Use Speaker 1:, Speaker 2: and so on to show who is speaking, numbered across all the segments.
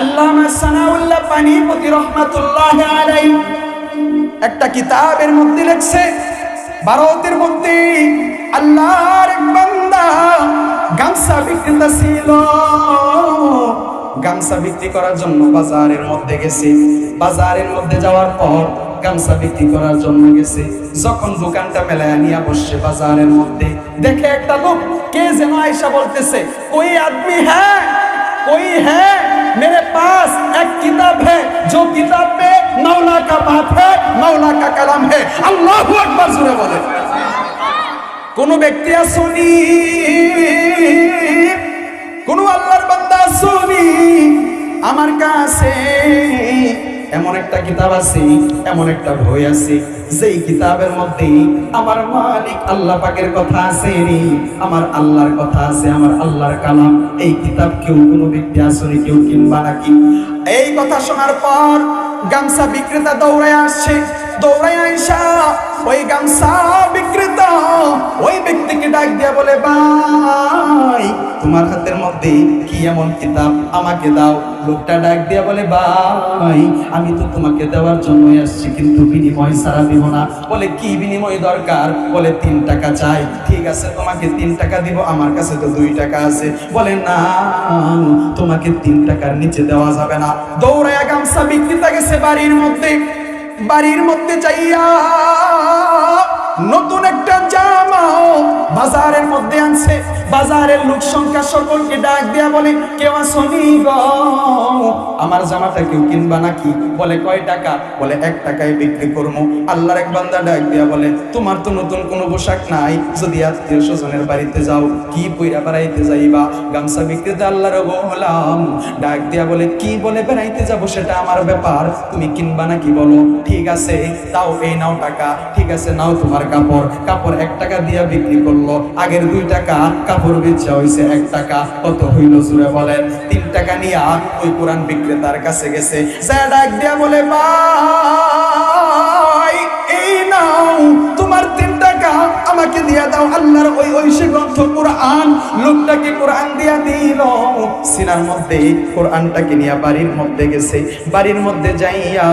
Speaker 1: আল্লামা সানাউল্লাহ পানিপতি রহমাতুল্লাহ আলাই একটা কিতাবের মধ্যে লেখছে, ভারতের মধ্যে আল্লাহর এক বান্দা গামছা বিক্রেতা ছিল। গামছা বিক্রি করার জন্য বাজারের মধ্যে গেছে। বাজারের মধ্যে যাওয়ার পর গামছা বিক্রি করার জন্য গেছে। যখন দোকানটা মেলায় নিয়ে বসছে বাজারের মধ্যে, দেখে একটা লোক, কে যেন আয়সা বলতেছে, ওই আদমি হ্যাঁ ওই হ্যাঁ मेरे पास एक किताब है जो किताब में मौला का बात है मौला का कलाम है अल्लाह अकबर जुड़े बोले কোন ব্যক্তি আসুনি কোন আল্লাহর বান্দা আসুনি আমার কাছে এমন একটা কিতাব আছে, এমন একটা বই আছে, যেই কিতাবের মধ্যে আমার মালিক আল্লাহ পাকের কথা আছে রে, আমার আল্লাহর কথা আছে, আমার আল্লাহর কালাম। এই কিতাব কেউ কোনো ব্যক্তি আসলে কেউ কিনবা নাকি? এই কথা শোনার পর গামছা বিক্রেতা দৌড়ায় আসছে, দৌড়ায় আইসা ওই গামছা বিক্রেতা ওই ব্যক্তিকে ডাক দিয়া বলে, ভাই, তোমার হাতের মধ্যে কি এমন কিতাব আমাকে দাও? লোকটা ডাক দিয়া বলে, ভাই, আমি তো তোমাকে দেওয়ার জন্য আসছি, কিন্তু বিনিময় সারা দিব না। বলে, কি বিনিময় দরকার? বলে, তিন টাকা চাই। ঠিক আছে, তোমাকে তিন টাকা দিব, আমার কাছে তো দুই টাকা আছে। বলে, না, তোমাকে তিন টাকার নিচে দেওয়া যাবে না। দৌড়ায়া গামছা বিক্রেতা গেছে বাড়ির মধ্যে। বাড়ির মধ্যে যাইয়া নতুন একটা জামা বাজারের মধ্যে আনছে। বাজারের লোক সংখ্যা সকলকে ডাক দিয়া বলে কেউ আসনি আমার জামাটা কেউ কিনবা নাকি? বলে, কয় টাকা? বলে, এক টাকায় বিক্রি করব আল্লাহর এক বান্দা ডাক দিয়া বলে, তোমার তো নতুন কোনো পোশাক নাই। যদি আত্মীয় স্বজনের বাড়িতে যাও, কি পইরা বেড়াইতে যাইবা? গামছা বিক্রিতে আল্লাহর বললাম ডাক দিয়া বলে, কি বলে বেড়াইতে যাব সেটা আমার ব্যাপার। তুমি কিনবা নাকি বলো? ঠিক আছে, তাও এই নাও টাকা। ঠিক আছে, নাও তোমার কাপড় কাপড় এক টাকা দিয়া বিক্রি করল। আগের দুই টাকা, কাপড় বেচা হয়েছে এক টাকা। কত হইল জুড়ে বলেন। তিন টাকা নিয়া ওই কোরআন বিক্রেতার কাছে গেছে। স্যার ডাক দিয়া বলে ভাই লোকটাকে কোরআন দিয়া দিল। সিনার মধ্যে, কোরআনটাকে নিয়ে বাড়ির মধ্যে গেছে। বাড়ির মধ্যে যাইয়া,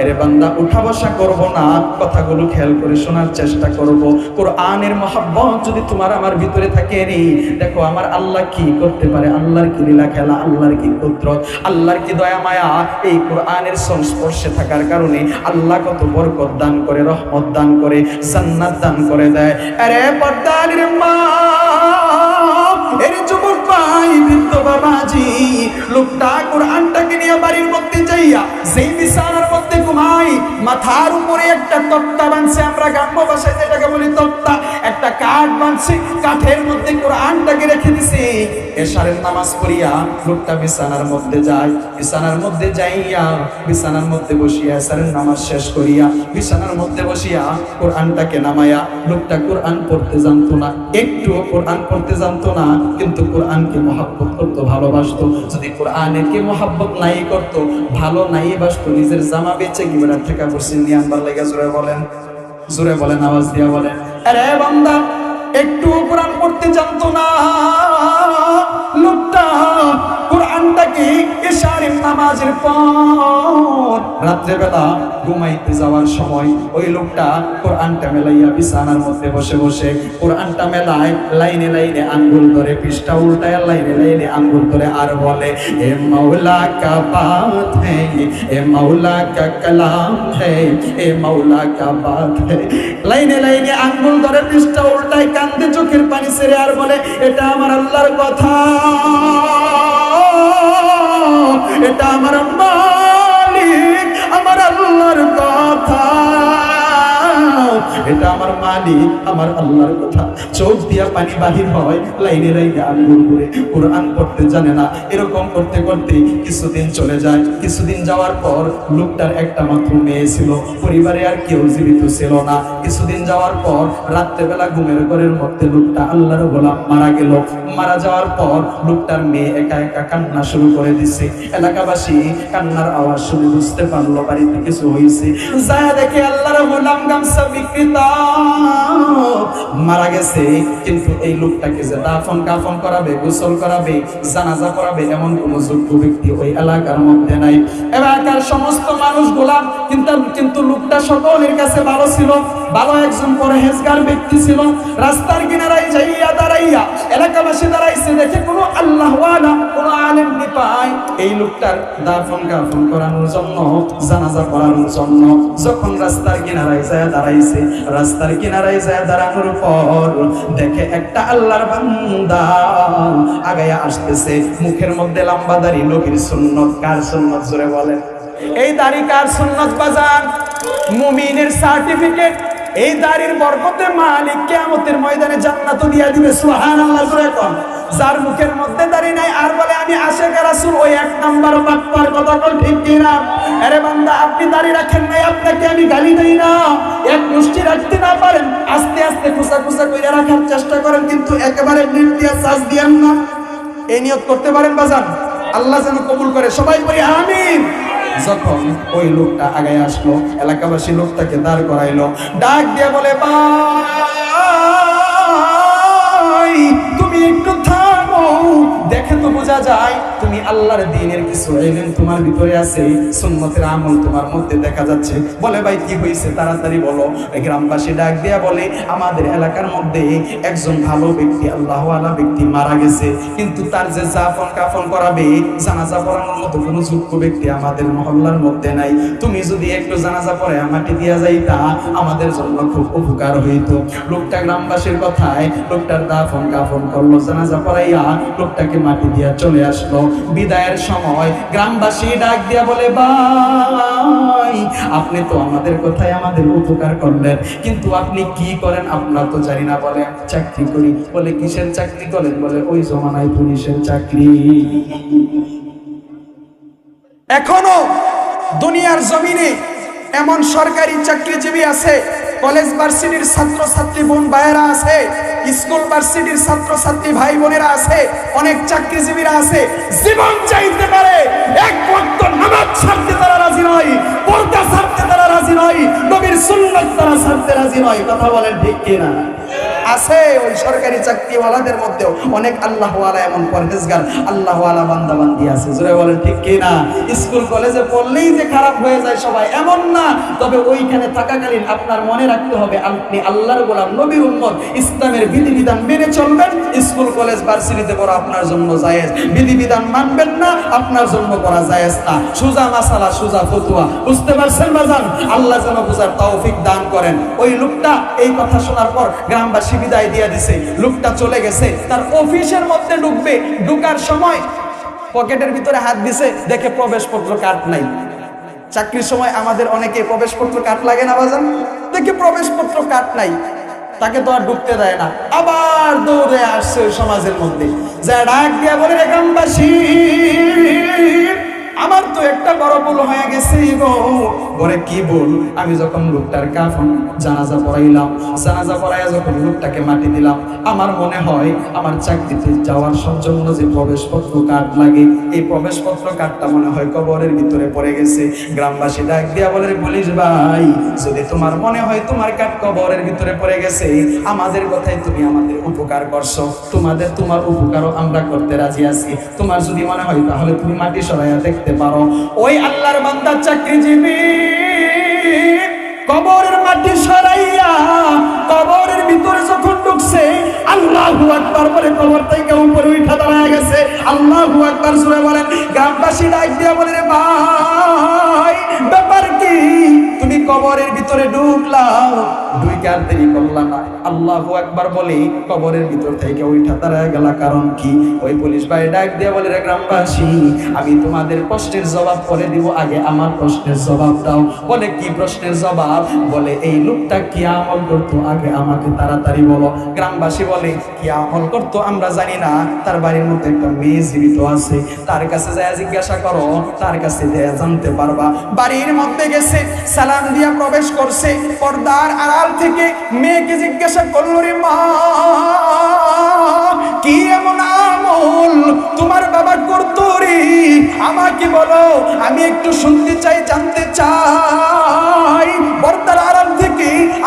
Speaker 1: এরে বান্দা উঠা বসা করব না, কথাগুলো খেয়াল করে শোনার চেষ্টা করব। কোরআনের মহাব্বত যদি তোমার আমার ভিতরে থাকে রে, দেখো আমার আল্লাহ কি করতে পারে? আল্লাহর কি লীলা খেলা? আল্লাহর কি কুদরত? আল্লাহর কি দয়া মায়া? এই কোরআনের সংস্পর্শে থাকার কারণে আল্লাহ কত বরকত দান করে, রহমত দান করে, জান্নাত দান করে দেয়। আরে পর্দানির মা বাবাজি লোকটা কোরআনটাকে নিয়ে বাড়ির মধ্যে যাইয়া সেই বিছানার মধ্যে ঘুমাই মাথার উপরে একটা তত্তা বানছে আমরা গ্রাম্য ভাষায় যেটাকে বলি তক্তা। বানছে কাঠের মধ্যে কোরআনটাকে রেখে দিছে। এশারের নামাজ পড়িয়া লোকটা বিছানার মধ্যে যায়, বিছানার মধ্যে যাইয়া বিছানার মধ্যে বসিয়া এশারের নামাজ শেষ করিয়া বিছানার মধ্যে বসিয়া কোরআনটাকে নামায়া লোকটা কোরআন পড়তে জানতো না। কোরআন পড়তে জানতো না, কিন্তু কোরআনকে মহাব্বত করতো, ভালোবাসতো। যদি কোরআনের কে মহাব্বত নাই করতো, ভালো নাই বাসতো, নিজের জামা বেচে কি বেড়া ঠেকা পড়ছে। নিয়ে আনবার লেগে জোরে বলেন জোরে বলেন, আওয়াজ দিয়া বলেন। আরে বান্দা একটু কোরআন পড়তে জানতো না। লোকটা বান্দা কি ইশারির নামাজের পর রাত্রেবেলা ঘুমাইতে যাওয়ার সময় ওই লোকটা কোরআনটা মেলাইয়া বিছানার মধ্যে বসে বসে কোরআনটা মেলায় লাইনে লাইনে আঙ্গুল ধরে পৃষ্ঠা উল্টায় লাইনে লাইনে আঙ্গুল ধরে আর বলে, এ মাওলা কা বাত হে, এ মাওলা কা কালাম হে, এ মাওলা কা বাত হে। লাইনে লাইনে আঙ্গুল ধরে পৃষ্ঠা উল্টায় কান্দে চোখের পানি ছেড়ে আর বলে, এটা আমার আল্লাহর কথা। এটা আমার এটা আমার মালিক আমার আল্লাহর কথা। চোখ দিয়া পানি বাহির হয়, লাইনে লাইনে আঙ্গুল করে কোরআন পড়তে জানে না। এরকম করতে করতে কিছুদিন চলে যায়। কিছুদিন যাওয়ার পর লোকটার একটা মাত্র মেয়ে ছিল। পরিবারে আর কেউ জীবিত ছিল না। কিছুদিন যাওয়ার পর রাত্রেবেলা ঘুমের ঘরের মধ্যে লোকটা আল্লাহর গোলাম মারা গেল। মারা যাওয়ার পর লোকটার মেয়ে একা একা কান্না শুরু করে দিছে। এলাকাবাসী কান্নার আওয়াজ শুনে বুঝতে পারল, বাড়িতে কিছু হয়েছে যা দেখে আল্লাহর গোলাম গামছা বিক্রেতা দাও মারা গেছে, কিন্তু এই লোকটাকে যে দাফন কাফন করাবে, গোসল করাবে, জানাজা করাবে এমন কোন যোগ্য ব্যক্তি ওই এলাকার মধ্যে নাই। এলাকার সমস্ত মানুষ গোলাম, কিন্তু কিন্তু লোকটা সকলের কাছে ভালো ছিল। ভালো একজন পরহেজগার ব্যক্তি ছিল, রাস্তার কিনারায় যাইয়া দাঁড়াইয়া এলাকাবাসী দাঁড়াইছে, দেখে কোনো আল্লাহওয়ালা কোনো আলেম পায়। এই লোকটার দাফন কাফন করানোর জন্য, জানাজা পড়ানোর জন্য যখন রাস্তার কিনারায় যায় দাঁড়াইছে, রাস্তার কিনারায় যায় দাঁড়ানোর পর দেখে একটা আল্লাহর বান্দা আগায়া আসতেছে, মুখের মধ্যে লম্বা দাড়ি, নবীর সুন্নত, কার সুন্নত জোরে বলেন? এই দাড়ি কার সুন্নত বাজার মুমিনের সার্টিফিকেট। এই দাড়ির বরকতে মালিক কিয়ামতের ময়দানে জান্নাত দিয়া দিবে, সুবহানাল্লাহ, জোরে কোন। যার মুখের মধ্যে দাঁড়িয়ে নাই, আর বলে, আমি আশেখ রাসূল। ওই এক নাম্বার বাটপার কথা বল ঠিক কিনা? আরে বান্দা, আপনি দাঁড়িয়ে রাখেন নাই, আপনাকে আমি গালি দেই না। এক মুষ্টি রাখতে না পারেন, আস্তে আস্তে খুসা খুসা কইরা রাখার চেষ্টা করেন, কিন্তু একেবারে নিট দিয়া শ্বাস দিয়েন না। এই নিয়ত করতে পারেন বাজান। আল্লাহ যেন কবুল করে। সবাই বলি, আমিন। যখন ওই লোকটা আগে আসলো, এলাকাবাসী লোকটাকে দাঁড় করাইলো, ডাক দিয়ে বলে তুমি একটু থামো, দেখে তো বোঝা যায় তুমি আল্লাহর দিনের কিছু এলেন তোমার ভিতরে আছে, সুন্নতের আমল তোমার মধ্যে দেখা যাচ্ছে। বলে, ভাই, কি হয়েছে? তাড়াতাড়ি বলো। গ্রামবাসী ডাক দিয়া বলে, আমাদের এলাকার মধ্যে একজন ভালো ব্যক্তি আল্লাহ আলা ব্যক্তি মারা গেছে। কিন্তু তার যে জাফন কাফন করাবে, জানাজা পড়ানোর মতো কোনো যোগ্য ব্যক্তি আমাদের মহল্লার মধ্যে নাই। তুমি যদি একটু জানাজা পড়ে মাটি দিয়া যাইতা, আমাদের জন্য খুব উপকার হইতো। লোকটা গ্রামবাসীর কথায়, লোকটার দাফন কাফন করল, জানাজা পড়াইয়া লোকটাকে মাটি দিয়া চলে আসলো। বিদায়ের সময় গ্রামবাসী ডাক দিয়া বলে, ভাই, আপনি তো আমাদের কথায় আমাদের উপকার করলেন। কিন্তু আপনি কি করেন আপনার তো জানি না। বলে চাকরি করি। বলে, কিসের চাকরি করেন? বলে, ওই জমানায় পুলিশের চাকরি। এখনও দুনিয়ার জমিনে এমন সরকারি চাকরিজীবী আছে, কলেজ, ভার্সিটির ছাত্র ছাত্রী বোন, ভাইয়েরা আছে স্কুল, ভার্সিটির ছাত্রছাত্রী ভাই বোনেরা আছে, অনেক চাকরিজীবীরা আছে, জীবন চাইতে পারে। এক ভক্ত নামাজ ছাড়তে তারা রাজি নয়, পর্দা ছাড়তে তারা রাজি নয়, নবীর সুন্নত তারা ছাড়তে রাজি নয়। কথা বলেন ঠিক কিনা? আছে ওই সরকারি চাকরিওয়ালাদের মধ্যেও অনেক আল্লাহওয়ালা এমন পরহেজগার, আল্লাহওয়ালা বান্দা বান্দি আছে। জোরে বলেন, ঠিক কি না? স্কুল, কলেজে পড়লেই যে খারাপ হয়ে যায় সবাই, এমন না। তবে ওইখানে থাকাকালীন আপনার মনে রাখতে হবে, আপনি আল্লাহর গোলাম, নবীর উম্মত, ইসলামের বিধিবিধান মেনে চলবেন। স্কুল, কলেজ, ভার্সিটিতে পড়া আপনার জন্য জায়েজ। বিধিবিধান মানবেন না, আপনার জন্য করা জায়েজ না। সুজা মাসালা, সুজা ফতুয়া, বুঝতে পারছেন বাজান? আল্লাহ যেন বুঝার তৌফিক দান করেন। ওই লোকটা এই কথা শোনার পর গ্রামবাসী বিদায় দিয়ে দিছে। লোকটা চলে গেছে। তার অফিসের মধ্যে ঢুকবে। ঢুকার সময় পকেটের ভিতরে হাত দিছে। দেখে প্রবেশপত্র কার্ড নাই। চাকরির সময় আমাদের অনেকে প্রবেশপত্র কার্ড লাগে না বাজান? দেখে প্রবেশপত্র কার্ড নাই। তাকে তো আর ঢুকতে দেয় না। আবার দৌড়ে আসছে সমাজের মধ্যে। যা ডাক দিয়া বলে গ্রামবাসী আমার তো একটা বড় ভুল হয়ে গেছে গো। বলে, কি বল আমি যখন লোকটার কাফন জানাজা পড়াইলাম, জানাজা পড়াইয়া যখন লোকটাকে মাটি দিলাম, আমার মনে হয় আমার চাকরিতে যাওয়ার সব জন্য যে প্রবেশপত্র কার্ড লাগে, এই প্রবেশপত্র কার্ডটা মনে হয় কবরের ভিতরে পড়ে গেছে। গ্রামবাসী ডাক দিয়া বলে, পুলিশ ভাই, যদি তোমার মনে হয় তোমার কার্ড কবরের ভিতরে পড়ে গেছে, আমাদের কথাই তুমি আমাদের উপকার করছ। তোমাদের তোমার উপকারও আমরা করতে রাজি আছি। তোমার যদি মনে হয় তাহলে তুমি মাটি সরাইয়া দেখতে পারো। ওই আল্লাহর বান্দার চাকরিজীবী। কবরের মাটি সরাইয়া কবরের ভিতরে যখন ঢুকছে, আল্লাহু আকবার বলে কবর থেকে উপরে উঠা দাঁড়ায় গেছে। আল্লাহু আকবার সুরে বলেন, গ্রামবাসী ডাক দিয়া বলে, রে ভাই, ব্যাপার কি? তুমি কবরের ভিতরে ঢুকলাম দুই কার দেরি করলাম না। আল্লাহু আকবার বলে, কবরের ভিতর থেকে উঠা দাঁড়ায় গেল কারণ কি? ওই পুলিশ ভাই ডাক দিয়া বলে, রে গ্রামবাসী, আমি তোমাদের প্রশ্নের জবাব পরে দিব। আগে আমার প্রশ্নের জবাব দাও। বলে, কি প্রশ্নের জবাব? বলে, এই লোকটা কি আমল করতো, আগে আমাকে তাড়াতাড়ি বলো। গ্রামবাসী বলে কি আমল করতো আমরা জানি না। তার বাড়ির মধ্যে একটা মেয়ে জীবিত আছে। তার কাছে যায় জিজ্ঞাসা করো, তার কাছে যায় জানতে পারবা। বাড়ির মধ্যে গেছে, সালাম দিয়া প্রবেশ করছে, পর্দার আড়াল থেকে মেয়েকে জিজ্ঞাসা করল রে মা, কি এমন আমল? তোমার বাবা করতো রে আমাকে বলো, আমি একটু শুনতে চাই, জানতে চাই। থেকে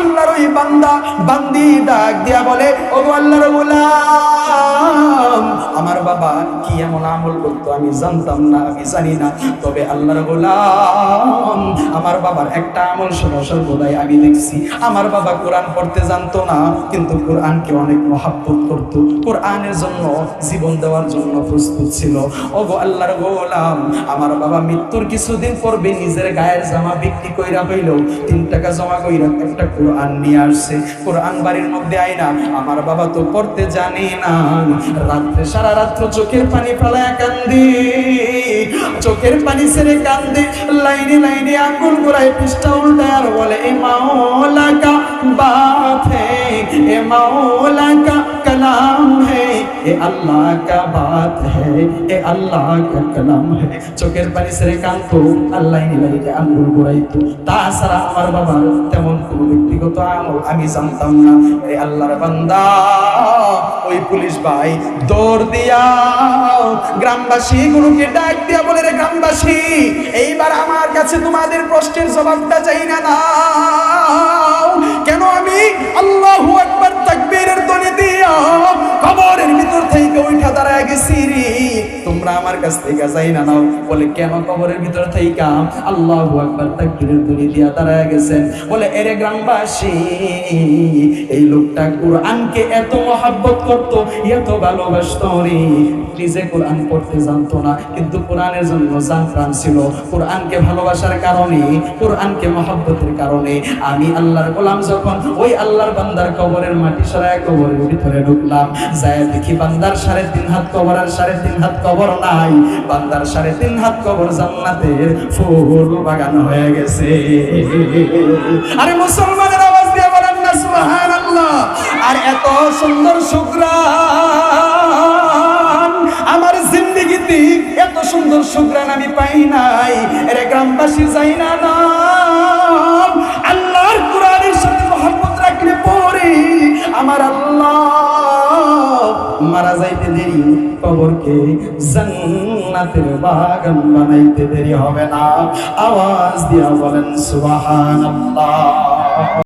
Speaker 1: আল্লাহর ওই বান্দা, বান্দি ডাক দিয়া বলে ও আল্লাহর গোলাম, আমার বাবা কি এমন আমল করতো আমি জানতাম না, আমি জানি না। তবে আল্লাহর গোলাম, আমার বাবার একটা আমল সর্বদাই আমি দেখছি। আমার বাবা কোরআন পড়তে জানতো না, কিন্তু কোরআনকে অনেক মহাব্বত করত। কোরআনের জন্য, জীবন দেওয়ার জন্য প্রস্তুত ছিল। ও গো আল্লাহর গোলাম, আমার বাবা মৃত্যুর কিছুদিন পরবে নিজের গায়ের জামা বিক্রি কইরা হইল তিন টাকা জমা কইরা একটা কোরআন নিয়ে আসছে কোরআন বাড়ির মধ্যে আইনা আমার বাবা তো পড়তে জানে না রাত্রে সারা রাত্র চোখের পানি ফেলায় কান্দি চোখের পানি ছেড়ে কান্দে লাইনে লাইনে আঙ্গুল গোড়ায় পৃষ্ঠা উল্টায় আর বলে এ মাওলা কা বাত হে এ মাওলা কা कलाम है ए अल्लाह का बात है ए अल्लाह का कलाम है চোখের পানি ছেড়ে কান্ত আল্লাহ নিলাইকে আঙ্গুল গোড়াইতো তাছাড়া আমার বাবার তেমন কোনো ব্যক্তিগত আমল আমি জানতাম না। এই আল্লাহর বান্দা, ওই পুলিশ ভাই, দৌড় দিয়া গ্রামবাসী গুলোকে ডাক দিয়া বলে, রে গ্রামবাসী, এইবার আমার কাছে তোমাদের প্রশ্নের জবাবটা চাই না নাও কেন আমি আল্লাহু আকবার তাকবীরের ধ্বনি দিয়া কবরের ভিতর থেকে উঠা দাঁড়ায় গেছি রে? তোমরা আমার কাছ থেকে যাই না নাও। বলে, কেন কবরের ভিতর থেকে আল্লাহু আকবার তাকবীরের ধ্বনি দিয়া দাঁড়ায় গেছেন। বলে, এরে গ্রামবাসী, এই লোকটা কোরআনকে এত মহাব্বত করত, এত ভালোবাসত রে। নিজে কোরআন পড়তে জানতো না, কিন্তু কোরআনের জন্য জান প্রাণ ছিল। কোরআনকে ভালোবাসার কারণে, কোরআনকে মহাব্বতের কারণে আমি আল্লাহর গোলাম যখন ওই আল্লাহর বান্দার কবরের মাটি সরায় কবরের ভিতরে ঢুকলাম। যায় দেখি বান্দার সাড়ে তিন হাত, কবরার সাড়ে তিন হাত কবর নাই। বান্দার সাড়ে তিন হাত কবর জান্নাতের ফুল বাগান হয়ে গেছে। আরে মুসলমানের আওয়াজ দিয়ে বলেন না, সুবহানাল্লাহ। আর এত সুন্দর শুকরান আমার জিন্দগিতে এত সুন্দর শুকরান আমি পাই নাই। এরে গ্রামবাসী যাই না আল্লাহর কোরআনের সাথে মহব্বত রাখলে পরে আমার আল্লাহ মারা যাইতে দেরি কবরকে জান্নাতের বাগান বানাইতে দেরি হবে না। আওয়াজ দিয়া বলেন সুবহানাল্লাহ।